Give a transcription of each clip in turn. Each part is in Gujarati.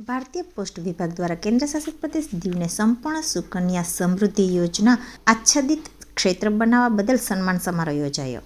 ભારતીય પોસ્ટ વિભાગ દ્વારા કેન્દ્ર શાસિત પ્રદેશ દીવને સંપૂર્ણ સુકન્યા સમૃદ્ધિ યોજના આચ્છાદિત ક્ષેત્ર બનાવવા બદલ સન્માન સમારોહ યોજાયો.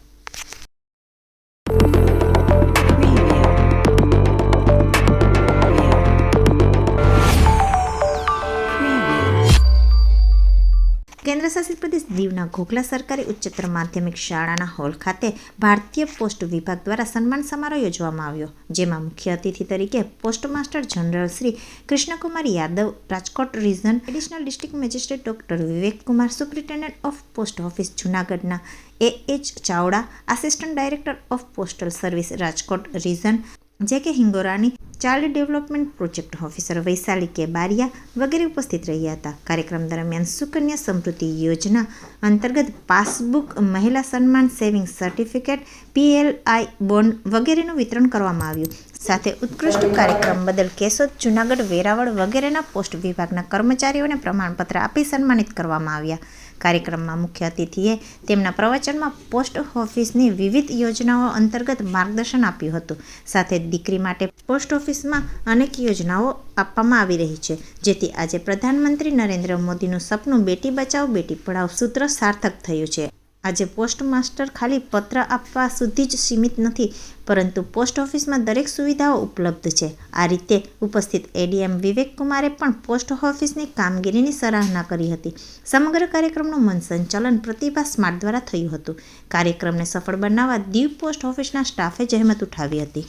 કેન્દ્ર શાસિત પ્રદેશ દીવના ઘોઘલા સરકારી ઉચ્ચતર માધ્યમિક શાળાના હોલ ખાતે ભારતીય પોસ્ટ વિભાગ દ્વારા સન્માન સમારોહ યોજવામાં આવ્યો, જેમાં મુખ્ય અતિથિ તરીકે post master general Shri Krishnakumar Yadav, Rajkot region additional district magistrate doctor Vivek Kumar superintendent of post office જૂનાગઢના A H Chavda assistant director of postal service Rajkot region J K Hingorani child development project officer Vaishali K Baria વગેરે ઉપસ્થિત રહ્યા હતા. કાર્યક્રમ દરમિયાન સુકન્યા સમૃદ્ધિ યોજના અંતર્ગત પાસબુક, મહિલા સન્માન સેવિંગ સર્ટિફિકેટ, પીએલઆઈ બોન્ડ વગેરેનું વિતરણ કરવામાં આવ્યું. સાથે ઉત્કૃષ્ટ કાર્યક્રમ બદલ કેશોદ, જુનાગઢ, વેરાવળ વગેરેના પોસ્ટ વિભાગના કર્મચારીઓને પ્રમાણપત્ર આપી સન્માનિત કરવામાં આવ્યા. કાર્યક્રમમાં મુખ્ય અતિથિએ તેમના પ્રવચનમાં પોસ્ટ ઓફિસની વિવિધ યોજનાઓ અંતર્ગત માર્ગદર્શન આપ્યું હતું. સાથે દીકરી માટે પોસ્ટ ઓફિસમાં અનેક યોજનાઓ આપવામાં આવી રહી છે, જેથી આજે પ્રધાનમંત્રી નરેન્દ્ર મોદીનું સપનું બેટી બચાવો, બેટી પઢાઓ સૂત્ર સાર્થક થયું છે. આજે પોસ્ટ માસ્ટર ખાલી પત્ર આપવા સુધી જ સીમિત નથી, પરંતુ પોસ્ટ ઓફિસમાં દરેક સુવિધાઓ ઉપલબ્ધ છે. આ રીતે ઉપસ્થિત એડીએમ વિવેક કુમારે પણ પોસ્ટ ઓફિસની કામગીરીની સરાહના કરી હતી. સમગ્ર કાર્યક્રમનું મન સંચાલન પ્રતિભા સ્માર્ટ દ્વારા થયું હતું. કાર્યક્રમને સફળ બનાવવા દીવ પોસ્ટ ઓફિસના સ્ટાફે જહેમત ઉઠાવી હતી.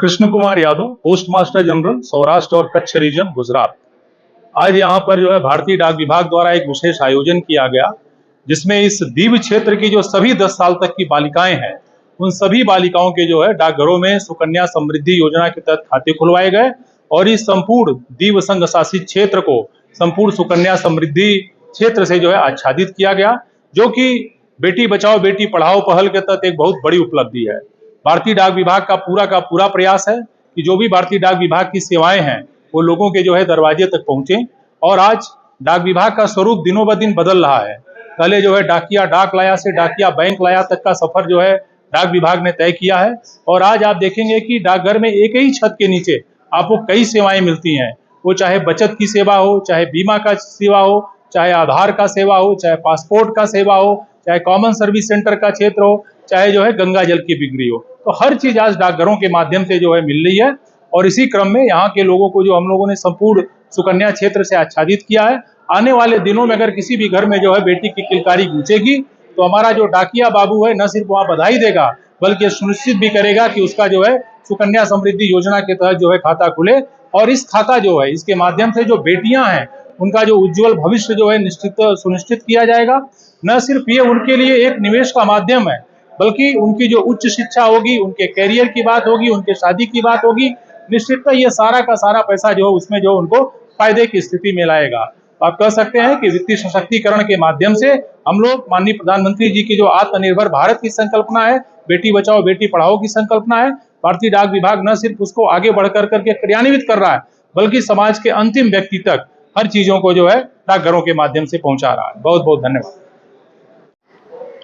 Krishna Kumar Yadav post master general Saurashtra और कच्छ रीजन गुजरात आज यहाँ पर जो है, भारतीय डाक विभाग द्वारा एक विशेष आयोजन किया गया। जिसमें इस दीव क्षेत्र की जो सभी दस साल तक की बालिकाएँ हैं, उन सभी बालिकाओं के जो है डाकघरों में सुकन्या समृद्धि योजना के तहत खाते खुलवाए गए और इस संपूर्ण दीव संघ शासित क्षेत्र को संपूर्ण सुकन्या समृद्धि क्षेत्र से जो है आच्छादित किया गया, जो कि बेटी बचाओ, बेटी पढ़ाओ पहल के तहत एक बहुत बड़ी उपलब्धि है। भारतीय डाक विभाग का पूरा का पूरा प्रयास है कि जो भी भारतीय डाक विभाग की सेवाएँ हैं, वो लोगों के जो है दरवाजे तक पहुँचे और आज डाक विभाग का स्वरूप दिनों ब दिन बदल रहा है। पहले जो है डाकिया डाक लाया से डाकिया बैंक लाया तक का सफ़र जो है डाक विभाग ने तय किया है। और आज आप देखेंगे कि डाकघर में एक ही छत के नीचे आपको कई सेवाएँ मिलती हैं। वो चाहे बचत की सेवा हो, चाहे बीमा का सेवा हो, चाहे आधार का सेवा हो, चाहे पासपोर्ट का सेवा हो, चाहे कॉमन सर्विस सेंटर का क्षेत्र हो, चाहे जो है गंगा जल की बिक्री हो। तो हर चीज़ आज डाकघरों के माध्यम से जो है मिल रही है। और इसी क्रम में यहाँ के लोगों को जो हम लोगों ने संपूर्ण सुकन्या क्षेत्र से आच्छादित किया है। आने वाले दिनों में अगर किसी भी घर में जो है बेटी की किलकारी गूंजेगी तो हमारा जो डाकिया बाबू है, न सिर्फ़ वहाँ बधाई देगा, बल्कि सुनिश्चित भी करेगा कि उसका जो है सुकन्या समृद्धि योजना के तहत जो है खाता खुले। और इस खाता जो है, इसके माध्यम से जो बेटियाँ हैं, उनका जो उज्जवल भविष्य जो है निश्चित, सुनिश्चित किया जाएगा। न सिर्फ़ ये उनके लिए एक निवेश का माध्यम है, बल्कि उनकी जो उच्च शिक्षा होगी, उनके कैरियर की बात होगी, उनके शादी की बात होगी, निश्चितता ये सारा का सारा पैसा जो है उसमें जो उनको फ़ायदे की स्थिति में लाएगा। आप कह सकते हैं कि वित्तीय सशक्तिकरण के माध्यम से हम लोग माननीय प्रधानमंत्री जी की जो आत्मनिर्भर भारत की संकल्पना है बेटी बचाओ बेटी पढ़ाओ की संकल्पना है भारतीय डाक विभाग न सिर्फ उसको आगे बढ़कर करके क्रियान्वित कर रहा है बल्कि समाज के अंतिम व्यक्ति तक हर चीजों को जो है डाकघरों के माध्यम से पहुंचा रहा है बहुत बहुत धन्यवाद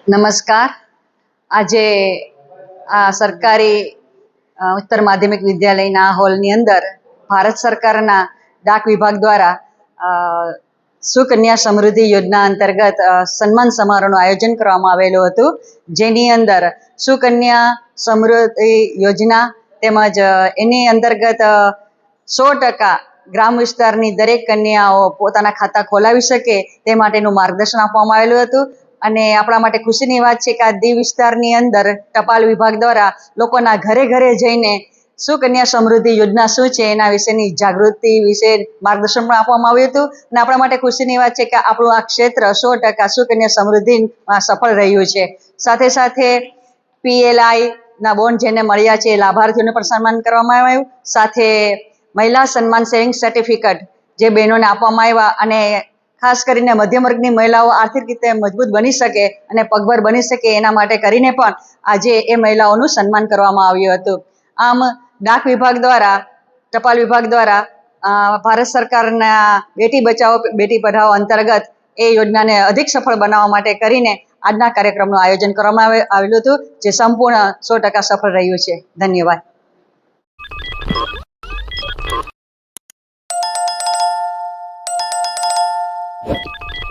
નમસ્કાર આજે આ સરકારી અ, ઉત્તર માધ્યમિક વિદ્યાલયના હોલની અંદર ભારત સરકારના ડાક વિભાગ દ્વારા અ, સુકન્યા સમૃદ્ધિ યોજના અંતર્ગત સન્માન સમારોહનું આયોજન કરવામાં આવેલું હતું. જેની અંદર સુકન્યા સમૃદ્ધિ યોજના તેમજ એની અંતર્ગત સો ટકા ગ્રામ વિસ્તારની દરેક કન્યાઓ પોતાના ખાતા ખોલાવી શકે તે માટેનું માર્ગદર્શન આપવામાં આવેલું હતું. અને આપણા માટે ખુશીની વાત છે કે આ દીવ વિસ્તારની અંદર ટપાલ વિભાગ દ્વારા લોકોના ઘરે ઘરે જઈને સુકન્યા સમૃદ્ધિ યોજના શું છે? એના વિશેની જાગૃતિ વિશે માર્ગદર્શન પણ આપવામાં આવ્યું હતું. અને આપણા માટે ખુશીની વાત છે કે આપણું આ ક્ષેત્ર સો ટકા સુકન્યા સમૃદ્ધિમાં સફળ રહ્યું છે. સાથે સાથે પીએલઆઈ ના બોન્ડ જેને મળ્યા છે લાભાર્થીઓને પણ સન્માન કરવામાં આવ્યું. સાથે મહિલા સન્માન સેવિંગ સર્ટિફિકેટ જે બહેનોને આપવામાં આવ્યા અને ખાસ કરીને મધ્યમ વર્ગની મહિલાઓ આર્થિક રીતે મજબૂત બની શકે અને પગભર બની શકે એના માટે કરીને પણ આજે એ મહિલાઓનું સન્માન કરવામાં આવ્યું હતું. આમ ડાક વિભાગ દ્વારા, ટપાલ વિભાગ દ્વારા ભારત સરકારના બેટી બચાવો, બેટી પઢાઓ અંતર્ગત એ યોજનાને અધિક સફળ બનાવવા માટે કરીને આજના કાર્યક્રમનું આયોજન કરવામાં આવે- આવેલું હતું, જે સંપૂર્ણ સો ટકા સફળ રહ્યું છે. ધન્યવાદ.